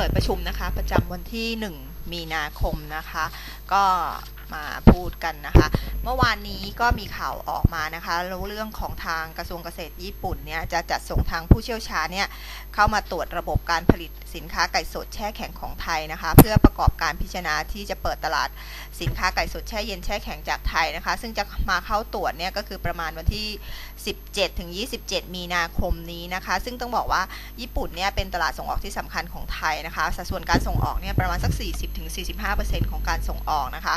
เปิดประชุมนะคะ ประจำวันที่ 1 มีนาคมนะคะ ก็ มาพูดกันนะคะ เมื่อวานนี้ก็มีข่าวออกมานะคะรู้เรื่องของทางกระทรวงเกษตรญี่ปุ่นเนี่ยจะจัดส่งทางผู้เชี่ยวชาญเนี่ยเข้ามาตรวจระบบการผลิตสินค้าไก่สดแช่แข็งของไทยนะคะ เพื่อประกอบการพิจารณาที่จะเปิดตลาดสินค้าไก่สดแช่เย็นแช่แข็งจากไทยนะคะ ซึ่งจะมาเข้าตรวจเนี่ยก็คือประมาณวันที่ 17ถึง27 มีนาคมนี้นะคะ ซึ่งต้องบอกว่าญี่ปุ่นเนี่ยเป็นตลาดส่งออกที่สำคัญของไทยนะคะสัดส่วนการส่งออกเนี่ยประมาณสัก 40-45%ของการส่งออกนะคะ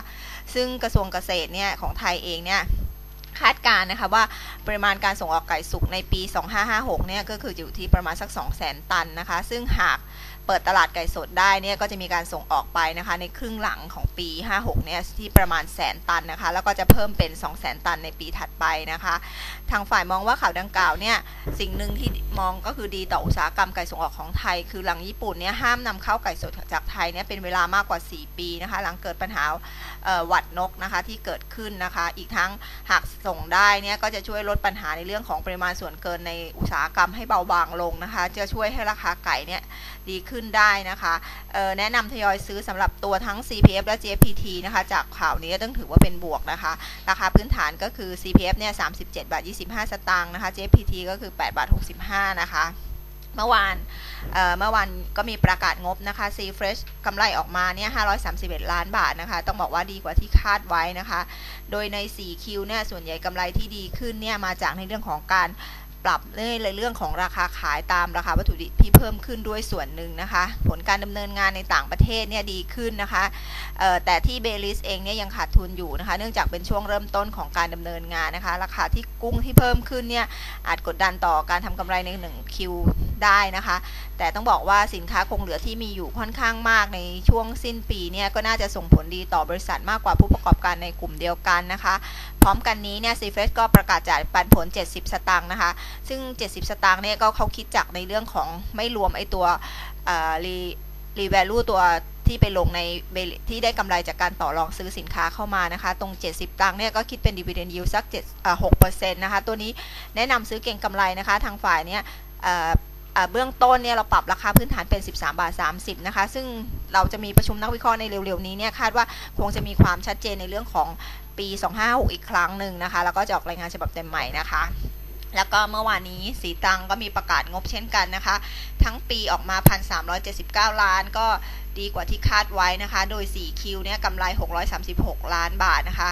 ซึ่งกระทรวงเกษตรเนี่ยของไทยเองเนี่ยคาดการนะคะว่าปริมาณการส่งออกไก่สุกในปี 2556 เนี่ยก็คืออยู่ที่ประมาณสัก 200,000 ตันนะคะ ซึ่งหากเปิดตลาดไก่สดได้เนี่ยก็จะมีการส่งออกไปนะคะในครึ่งหลังของปี 56 เนี่ยที่ประมาณแสนตันนะคะ แล้วก็จะเพิ่มเป็น 200,000 ตันในปีถัดไปนะคะ ทางฝ่ายมองว่าข่าวดังกล่าวเนี่ยสิ่งหนึ่งที่มองก็คือดีต่ออุตสาหกรรมไก่ส่งออกของไทย คือหลังญี่ปุ่นเนี่ยห้ามนำเข้าไก่สดจากไทยเนี่ยเป็นเวลามากกว่า 4 ปีนะคะ หลังเกิดปัญหาหวัดนกนะคะที่เกิดขึ้นนะคะ อีกทั้งหากส่งได้เนี่ยก็จะช่วยลดปัญหาในเรื่องของปริมาณส่วนเกินในอุตสาหกรรมให้เบาบางลงนะคะ จะช่วยให้ราคาไก่เนี่ยดีขึ้นได้นะคะแนะนำทยอยซื้อสำหรับตัวทั้ง CPF และ JPT นะคะ จากข่าวนี้ต้องถือว่าเป็นบวกนะคะ ราคาพื้นฐานก็คือ CPF เนี่ย37บาท25 สตางค์นะคะ JPT ก็คือ8บาท65นะคะ เมื่อวานเมื่อวานก็มีประกาศงบนะคะ C Fresh กำไรออกมาเนี่ย531 ล้านบาทนะคะ ต้องบอกว่าดีกว่าที่คาดไว้นะคะ โดยใน 4Q เนี่ยส่วนใหญ่กำไรที่ดีขึ้นเนี่ยมาจากในเรื่องของการ ปรับในเรื่องของราคาขายตามราคาวัตถุดิบที่เพิ่มขึ้นด้วยส่วนหนึ่งนะคะ ผลการดำเนินงานในต่างประเทศเนี่ยดีขึ้นนะคะแต่ที่เบลิสเองเนี่ยยังขาดทุนอยู่นะคะ เนื่องจากเป็นช่วงเริ่มต้นของการดำเนินงานนะคะ ราคาที่กุ้งที่เพิ่มขึ้นเนี่ยอาจกดดันต่อการทำกำไรใน1คิว ได้นะคะ แต่ต้องบอกว่าสินค้าคงเหลือที่มีอยู่ค่อนข้างมากในช่วงสิ้นปีเนี่ยก็น่าจะส่งผลดีต่อบริษัทมากกว่าผู้ประกอบการในกลุ่มเดียวกันนะคะ พร้อมกันนี้เนี่ยซีเฟสก็ประกาศจ่ายปันผล 70 สตางค์นะคะ ซึ่ง 70 สตางค์เนี่ยก็เขาคิดจากในเรื่องของไม่รวมไอตัวรีรีแวลูตัวที่ไปลงในที่ได้กำไรจากการต่อรองซื้อสินค้าเข้ามานะคะ ตรง 70 ตังค์เนี่ยก็คิดเป็นดีเวเดนยิวสัก7 6%นะคะ ตัวนี้แนะนำซื้อเก่งกำไรนะคะ ทางฝ่ายเนี่ย เบื้องต้นเนี่ยเราปรับราคาพื้นฐานเป็น 13 บาท 30 นะคะ ซึ่งเราจะมีประชุมนักวิเคราะห์ในเร็วๆนี้เนี่ยคาดว่าคงจะมีความชัดเจนในเรื่องของปี 256 อีกครั้งหนึ่งนะคะ แล้วก็จะออกรายงานฉบับเต็มใหม่นะคะแล้วก็เมื่อวานนี้สีตังก็มีประกาศงบเช่นกันนะคะ ทั้งปีออกมา 1,379 ล้านก็ ดีกว่าที่คาดไว้นะคะ โดย4คิวเนี่ยกำไร 636 ล้านบาทนะคะ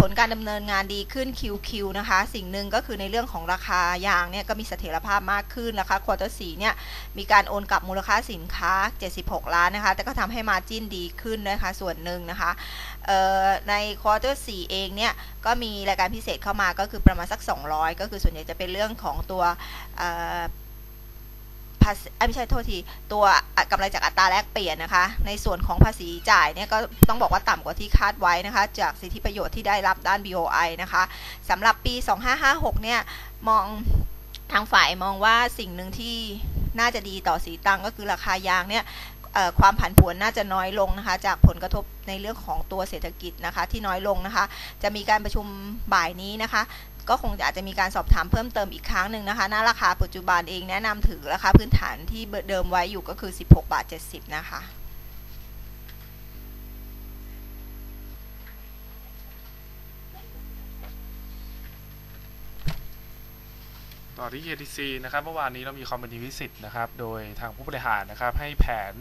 ผลการดำเนินงานดีขึ้น QQ นะคะ สิ่งหนึ่งก็คือในเรื่องของราคายางเนี่ยก็มีเสถียรภาพมากขึ้นนะคะควอเตอร์สเนี่ยมีการโอนกลับมูลค่าสินค้า 76 ล้านนะคะ แต่ก็ทำให้มาจิ้นดีขึ้นนะคะ ส่วนหนึ่งนะคะในควอเตอร์สเองเนี่ยก็มีรายการพิเศษเข้ามาก็คือประมาณสัก 200 ก็คือส่วนใหญ่จะเป็นเรื่องของตัวาษีไม่ใช่โทษทีตัว กำไรจากอัตราแลกเปลี่ยนนะคะ ในส่วนของภาษีจ่ายเนี่ยก็ต้องบอกว่าต่ำกว่าที่คาดไว้นะคะ จากสิทธิประโยชน์ที่ได้รับด้าน BOI นะคะสำหรับปี 2556 เนี่ยมองทางฝ่ายมองว่าสิ่งหนึ่งที่น่าจะดีต่อสีตังก็คือราคายางเนี่ยความผันผวนน่าจะน้อยลงนะคะ จากผลกระทบในเรื่องของตัวเศรษฐกิจนะคะที่น้อยลงนะคะ จะมีการประชุมบ่ายนี้นะคะ ก็คงจะอาจจะมีการสอบถามเพิ่มเติมอีกครั้งหนึ่งนะคะหน้าราคาปัจจุบันเองแนะนำถือราคาพื้นฐานที่เดิมไว้อยู่ก็คือ 16บาท70 นะคะต่อที่ KTC นะครับเมื่อวานนี้เรามีคอมมิชวิสิตนะครับ โดยทางผู้บริหารนะครับให้แผน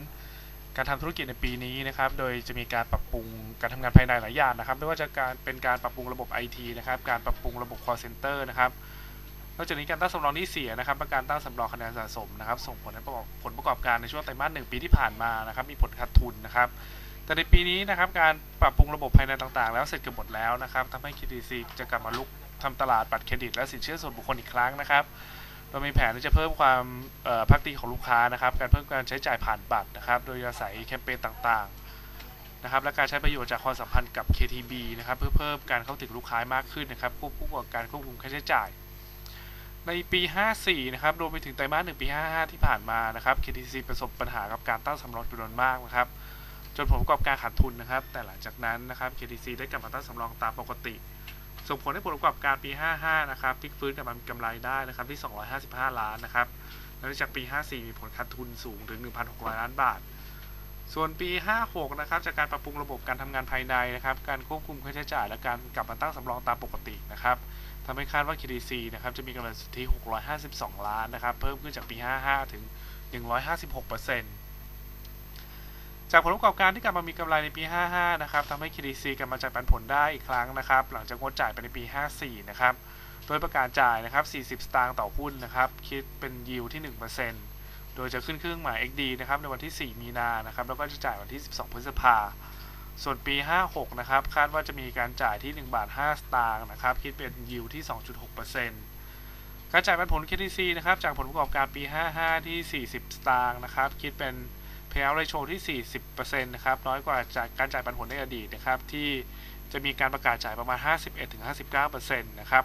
การทำธุรกิจในปีนี้นะครับ โดยจะมีการปรับปรุงการทำงานภายในหลายอย่างนะครับ ไม่ว่าจะการเป็นการปรับปรุงระบบ IT นะครับ การปรับปรุงระบบ call center นะครับ นอกจากนี้การตั้งสำรองที่เสียนะครับการตั้งสำรองคะแนนสะสมนะครับ ส่งผลให้ผลประกอบการในช่วงไตรมาสหนึ่งปีที่ผ่านมานะครับ มีผลขาดทุนนะครับ แต่ในปีนี้นะครับ การปรับปรุงระบบภายในต่างๆ แล้วเสร็จเกือบหมดแล้วนะครับทำให้ KTC จะกลับมาลุกทำตลาดบัตรเครดิตและสินเชื่อส่วนบุคคลอีกครั้งนะครับ เรามีแผนที่จะเพิ่มความพักดีของลูกค้านะครับ การเพิ่มการใช้จ่ายผ่านบัตรนะครับ โดยอาศัยแคมเปญต่างๆนะครับ และการใช้ประโยชน์จากความสัมพันธ์กับ KTB นะครับ เพื่อเพิ่มการเข้าถึงลูกค้ามากขึ้นนะครับควบคู่กับการควบคุมค่าใช้จ่าย ในปี 54 นะครับ รวมไปถึงไตรมาสหนึ่งปี 55 ที่ผ่านมานะครับ KTC ประสบปัญหากับการตั้งสำรองจำนวนมากนะครับ จนผลประกอบการขาดทุนนะครับ แต่หลังจากนั้นนะครับ KTC ได้กลับมาตั้งสำรองตามปกติ ส่งผลให้ผลประกอบการปี 55 นะครับที่ฟื้นกลับมากำไรได้นะครับที่ 255 ล้านนะครับและจากปี 54 มีผลขาดทุนสูงถึง 1,600 ล้านบาท ส่วนปี 56 นะครับจากการปรับปรุงระบบการทำงานภายในนะครับ การควบคุมค่าใช้จ่ายและการกลับมาตั้งสำรองตามปกตินะครับทำให้คาดว่า KDC นะครับจะมีกำไรสุทธิ 652 ล้านนะครับ เพิ่มขึ้นจากปี 55 ถึง 156% จากผลประกอบการที่กลับมามีกำไรในปี 55 นะครับทำให้ KDC กลับมาจ่ายปันผลได้อีกครั้งนะครับ หลังจากงดจ่ายไปในปี 54 นะครับ โดยประกาศจ่ายนะครับ 40 สตางค์ต่อหุ้นนะครับ คิดเป็นยิวที่ 1%โดยจะขึ้นเครื่องหมาย XD นะครับในวันที่ 4 มีนานะครับ แล้วก็จะจ่ายวันที่ 12 พฤษภา ส่วนปี 56 นะครับ คาดว่าจะมีการจ่ายที่ 1 บาท 5 สตางค์นะครับ คิดเป็นยิวที่ 2.6%การจ่ายปันผล KTC นะครับ จากผลประกอบการปี 55 ที่ 40 สตางค์นะครับ คิดเป็น payout ratio ที่ 40%นะครับน้อยกว่าจากการจ่ายปันผลในอดีตนะครับที่จะมีการประกาศจ่ายประมาณ 51-59%นะครับ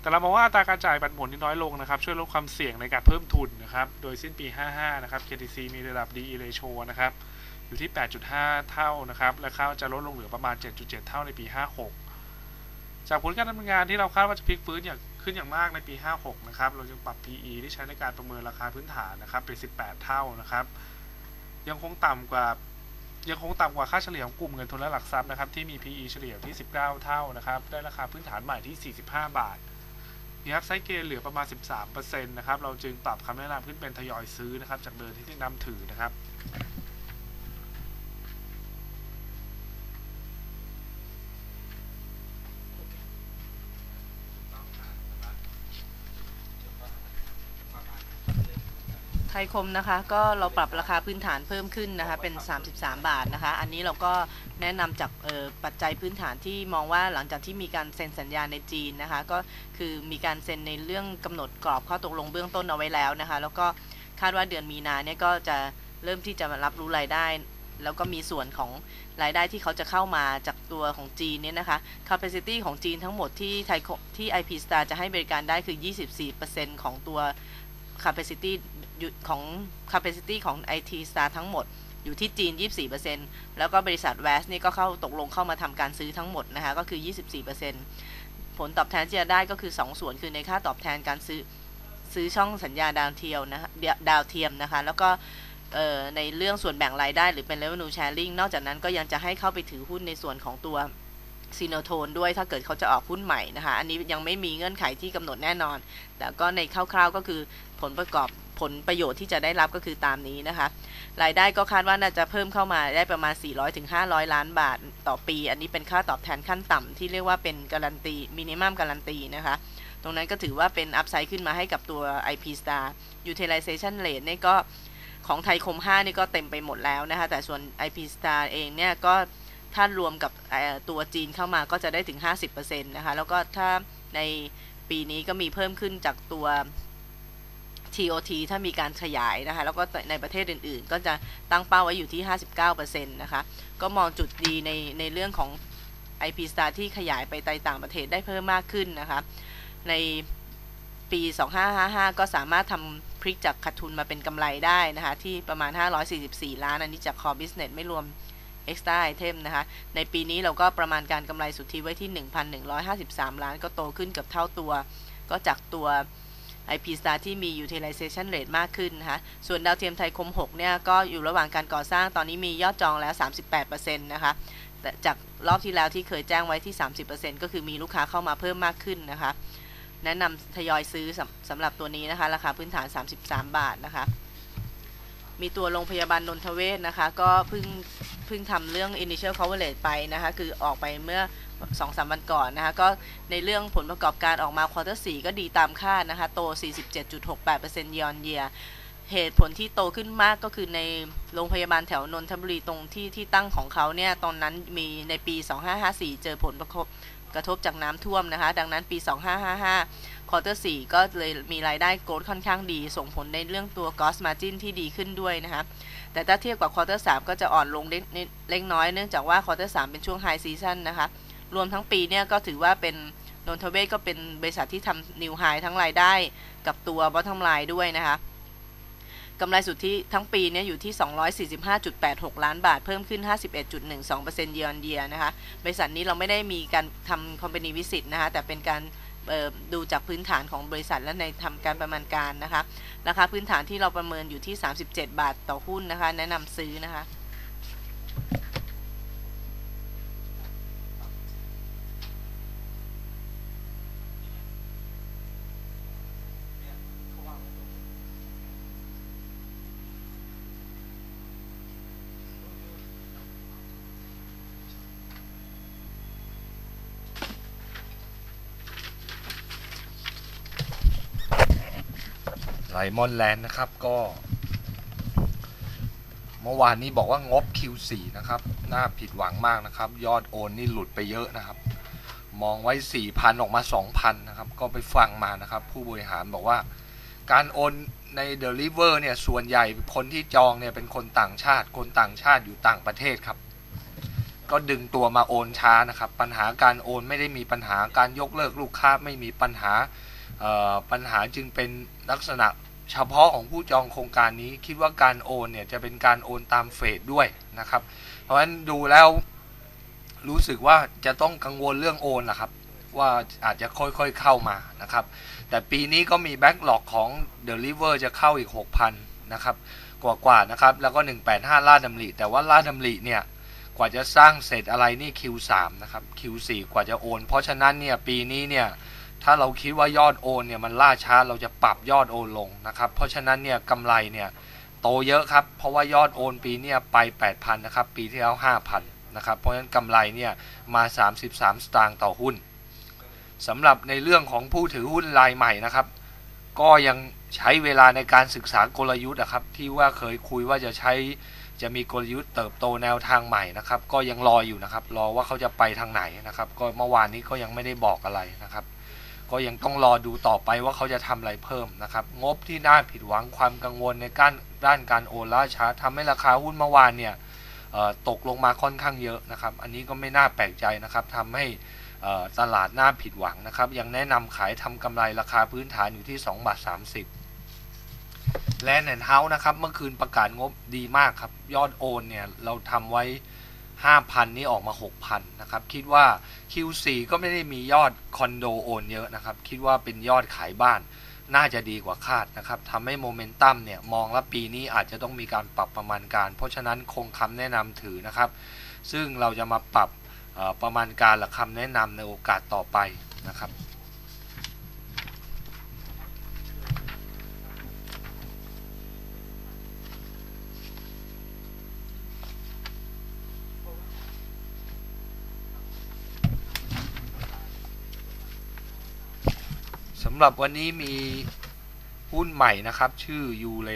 แต่เรามองว่าอัตราการจ่ายปันผลที่น้อยลงนะครับช่วยลดความเสี่ยงในการเพิ่มทุนนะครับโดยสิ้นปี 55 นะครับ KTC มีระดับ DE ratio นะครับอยู่ที่ 8.5 เท่านะครับและค่าจะลดลงเหลือประมาณ 7.7 เท่าในปี 56 จากผลการดำเนินงานที่เราคาดว่าจะพลิกฟื้นอย่างขึ้นอย่างมากในปี 56 นะครับเราจึงปรับ PE ที่ใช้ในการประเมินราคาพื้นฐานนะครับเป็น 18 เท่านะครับ ยังคงต่ำกว่ายังคงต่ำกว่าค่าเฉลี่ยของกลุ่มเงินทุนและหลักทรัพย์นะครับที่มี PE เฉลี่ยที่ 19 เท่านะครับได้ราคาพื้นฐานใหม่ที่ 45 บาทมีครับไซเกนเหลือประมาณ 13%นะครับเราจึงปรับคำแนะนำขึ้นเป็นทยอยซื้อนะครับจากเดิมที่นะนำถือนะครับ ยคมนะคะ ก็เราปรับราคาพื้นฐานเพิ่มขึ้นนะคะ เป็น 33 บาทนะคะ อันนี้เราก็แนะนำจากปัจจัยพื้นฐานที่มองว่าหลังจากที่มีการเซ็นสัญญาในจีนนะคะ ก็คือมีการเซ็นในเรื่องกำหนดกรอบข้อตกลงเบื้องต้นเอาไว้แล้วนะคะ แล้วก็คาดว่าเดือนมีนาเนี่ยก็จะเริ่มที่จะรับรู้รายได้ แล้วก็มีส่วนของรายได้ที่เขาจะเข้ามาจากตัวของจีนเนี่ยนะคะ capacity ของจีนทั้งหมดที่ไทยที่ IP Star จะให้บริการได้คือ 24%ของตัว capacity ของ capacity ของ IT Star ทั้งหมดอยู่ที่จีน 24%แล้วก็บริษัท VAS นี่ก็เข้าตกลงเข้ามาทำการซื้อทั้งหมดนะคะ ก็คือ 24%ผลตอบแทนที่จะได้ก็คือ 2 ส่วนคือในค่าตอบแทนการซื้อซื้อช่องสัญญาดาวเทียมนะคะดาวเทียมนะคะ แล้วก็ในเรื่องส่วนแบ่งรายได้หรือเป็น revenue sharing นอกจากนั้นก็ยังจะให้เข้าไปถือหุ้นในส่วนของตัวซีโนโทนด้วยถ้าเกิดเขาจะออกหุ้นใหม่นะคะ อันนี้ยังไม่มีเงื่อนไขที่กำหนดแน่นอน แต่ก็ในคร่าวๆก็คือผลประกอบ ผลประโยชน์ที่จะได้รับก็คือตามนี้นะคะ รายได้ก็คาดว่าน่าจะเพิ่มเข้ามาได้ประมาณ 400-500ถึงล้านบาทต่อปี อันนี้เป็นค่าตอบแทนขั้นต่ำที่เรียกว่าเป็นการันตีมินิมัมการันตีนะคะ ตรงนั้นก็ถือว่าเป็นอัพไซด์ขึ้นมาให้กับตัว IP Star Utilization Rate นี่ก็ของไทยคม 5 นี่ก็เต็มไปหมดแล้วนะคะ แต่ส่วน IP Star เองเนี่ยก็ถ้ารวมกับตัวจีนเข้ามาก็จะได้ถึง 50%นะคะ แล้วก็ถ้าในปีนี้ก็มีเพิ่มขึ้นจากตัว TOT ถ้ามีการขยายนะคะแล้วก็ในประเทศอื่นๆ ก็จะตั้งเป้าไว้อยู่ที่ 59%นะคะก็มองจุดดีในในเรื่องของ IP Star ที่ขยายไปในต่างประเทศได้เพิ่มมากขึ้นนะคะในปี 2555 ก็สามารถทำพลิกจากขาดทุนมาเป็นกำไรได้นะคะที่ประมาณ 544 ล้าน อันนี้จาก Core Business ไม่รวม Extra Item นะคะในปีนี้เราก็ประมาณการกำไรสุทธิไว้ที่ 1,153 ล้าน ก็โตขึ้นเกือบเท่าตัว ก็จากตัว IP Star ที่มี utilization rate มากขึ้นนะคะ ส่วนดาวเทียมไทยคม 6 เนี่ย ก็อยู่ระหว่างการก่อสร้าง ตอนนี้มียอดจองแล้ว 38%นะคะแต่จากรอบที่แล้วที่เคยแจ้งไว้ที่ 30%ก็คือมีลูกค้าเข้ามาเพิ่มมากขึ้นนะคะ แนะนำทยอยซื้อสำสำหรับตัวนี้นะคะ ราคาพื้นฐาน 33 บาทนะคะ มีตัวโรงพยาบาลนนทเวศนะคะ ก็เพิ่ง เพิ่งทำเรื่อง initial coverage ไปนะคะ คือออกไปเมื่อสองสามวันก่อนนะคะ ก็ในเรื่องผลประกอบการออกมาควอเตอร์สก็ดีตามคาดนะคะ โต 47.68%ยอนเยียเหตุผลที่โตขึ้นมากก็คือในโรงพยาบาลแถวนนทบุรีตรงที่ที่ตั้งของเขาเนี่ย ตอนนั้นมีในปี 2554 เจอผลประกบกระทบจากน้ำท่วมนะคะ ดังนั้นปี 2555 ควอเตอร์4ก็เลยมีรายได้โกรดค่อนข้างดี ส่งผลในเรื่องตัว gross margin ที่ดีขึ้นด้วยนะคะแต่ถ้าเทียบกับควอเตอร์3ก็จะอ่อนลงเล็กน้อยเนื่องจากว่าควอเตอร์3เป็นช่วงไฮซีซันนะคะรวมทั้งปีเนี่ยก็ถือว่าเป็นนนทเวศก็เป็นบริษัทที่ทำนิวไฮทั้งรายได้กับตัวบอททอมไลน์ด้วยนะคะกำไรสุทธิทั้งปีเนี่ยอยู่ที่ 245.86 ล้านบาท เพิ่มขึ้น 51.12%เยอนเยียนะคะ บริษัทนี้เราไม่ได้มีการทำคอมเพนีวิสิตนะคะ แต่เป็นการ ดูจากพื้นฐานของบริษัทและในทำการประมาณการนะคะ ราคาพื้นฐานที่เราประเมินอยู่ที่ 37 บาทต่อหุ้นนะคะ แนะนำซื้อนะคะ ไลมอนแลนด์นะครับก็ เมื่อวานนี้บอกว่างบ Q4 นะครับน่าผิดหวังมากนะครับ ยอดโอนนี่หลุดไปเยอะนะครับ มองไว้4,000ออกมา2,000นะครับ ก็ไปฟังมานะครับ ผู้บริหารบอกว่า การโอนใน The River เนี่ยส่วนใหญ่คนที่จองเนี่ยเป็นคนต่างชาติ คนต่างชาติอยู่ต่างประเทศครับ ก็ดึงตัวมาโอนช้านะครับ ปัญหาการโอนไม่ได้มีปัญหาการยกเลิกลูกค้าไม่มีปัญหา ปัญหาจึงเป็นลักษณะเฉพาะของผู้จองโครงการนี้ คิดว่าการโอนเนี่ยจะเป็นการโอนตามเฟสด้วยนะครับ เพราะฉะนั้นดูแล้วรู้สึกว่าจะต้องกังวลเรื่องโอนนะครับ ว่าอาจจะค่อยๆเข้ามานะครับ แต่ปีนี้ก็มีแบ็กหลอกของ The River จะเข้าอีก 6,000 นะครับ กว่าๆนะครับ แล้วก็ 185 ลาดดำริแต่ว่าลาดดำริเนี่ยกว่าจะสร้างเสร็จอะไรนี่ Q3 นะครับ Q4 กว่าจะโอน เพราะฉะนั้นเนี่ยปีนี้เนี่ย ถ้าเราคิดว่ายอดโอนเนี่ยมันล่าช้าเราจะปรับยอดโอนลงนะครับ เพราะฉะนั้นเนี่ยกำไรเนี่ยโตเยอะครับ เพราะว่ายอดโอนปีเนี่ยไป 8,000นะครับ ปีที่แล้ว 5,000นะครับ เพราะฉะนั้นกำไรเนี่ยมา 33 สตางค์ต่อหุ้นสำหรับในเรื่องของผู้ถือหุ้นรายใหม่นะครับ ก็ยังใช้เวลาในการศึกษากลยุทธ์นะครับ ที่ว่าเคยคุยว่าจะใช้จะมีกลยุทธ์เติบโตแนวทางใหม่นะครับ ก็ยังรออยู่นะครับ รอว่าเขาจะไปทางไหนนะครับ ก็เมื่อวานนี้ก็ยังไม่ได้บอกอะไรนะครับ ก็ยังต้องรอดูต่อไปว่าเขาจะทำอะไรเพิ่มนะครับ งบที่น่าผิดหวังความกังวลในการด้านการโอนล่าช้าทำให้ราคาหุ้นเมื่อวานเนี่ยตกลงมาค่อนข้างเยอะนะครับ อันนี้ก็ไม่น่าแปลกใจนะครับทำให้ตลาดน่าผิดหวังนะครับ ยังแนะนำขายทำกำไรราคาพื้นฐานอยู่ที่2บาท30 และแนนเฮาส์นะครับ เมื่อคืนประกาศงบดีมากครับ ยอดโอนเนี่ยเราทำไว้ 5,000 นี่ออกมา 6,000 นะครับ คิดว่า Q4 ก็ไม่ได้มียอดคอนโดโอนเยอะนะครับ คิดว่าเป็นยอดขายบ้านน่าจะดีกว่าคาดนะครับทำให้โมเมนตัมเนี่ยมองแล้วปีนี้อาจจะต้องมีการปรับประมาณการ เพราะฉะนั้นคงคำแนะนำถือนะครับ ซึ่งเราจะมาปรับประมาณการหรือคำแนะนำในโอกาสต่อไปนะครับำหรับวันนี้มีหุ้นใหม่นะครับ ชื่อยูเล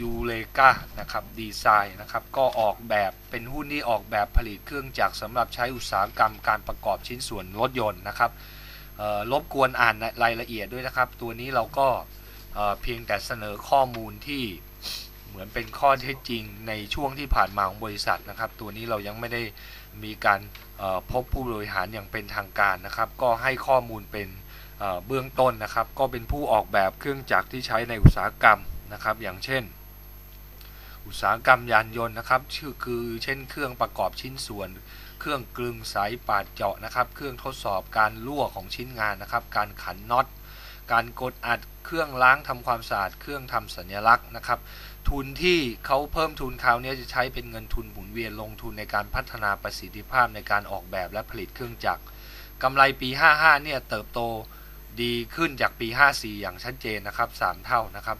ยูเลกานะครับดีไซน์นะครับก็ออกแบบเป็นหุ้นที่ออกแบบผลิตเครื่องจักรสำหรับใช้อุตสาหกรรมการประกอบชิ้นส่วนรถยนต์นะครับรบกวนอ่านรายละเอียดด้วยนะครับ ตัวนี้เราก็เเพียงแต่เสนอข้อมูลที่เหมือนเป็นข้อเท็จจริงในช่วงที่ผ่านมาของบริษัทนะครับ ตัวนี้เรายังไม่ได้มีการพบผู้บริหารอย่างเป็นทางการนะครับ ก็ให้ข้อมูลเป็น เบื้องต้นนะครับ ก็เป็นผู้ออกแบบเครื่องจักรที่ใช้ในอุตสาหกรรมนะครับ อย่างเช่น อุตสาหกรรมยานยนต์นะครับชื่อคือเช่นเครื่องประกอบชิ้นส่วน เครื่องกลึงสายปาดเจาะนะครับ เครื่องทดสอบการรั่วของชิ้นงานนะครับ การขันน็อตการกดอัดเครื่องล้างทำความสะอาดเครื่องทำสัญลักษณ์นะครับ ทุนที่เขาเพิ่มทุนคราวนี้จะใช้เป็นเงินทุนหมุนเวียนลงทุนในการพัฒนาประสิทธิภาพในการออกแบบและผลิตเครื่องจักรกำไรปี 55 เนี่ยเติบโต ดีขึ้นจากปี 54 อย่างชัดเจนนะครับ 3 เท่านะครับ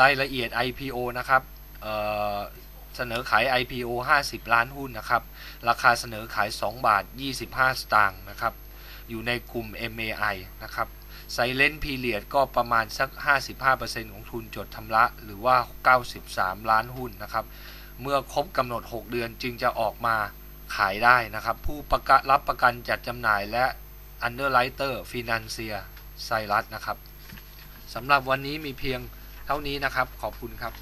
รายละเอียด IPO นะครับเเสนอขาย IPO 50 ล้านหุ้นนะครับ ราคาเสนอขาย 2 บาท 25 สตางค์นะครับ อยู่ในกลุ่ม MAI นะครับไซเลนพีเรียดก็ประมาณสัก 55%ของทุนจดทำละหรือว่า 93 ล้านหุ้นนะครับ เมื่อครบกำหนด 6 เดือนจึงจะออกมาขายได้นะครับ ผู้ประกรับประกันจัดจำหน่ายและ Underwriter Financier ไซรัสนะครับสำหรับวันนี้มีเพียงเท่านี้นะครับ ขอบคุณครับ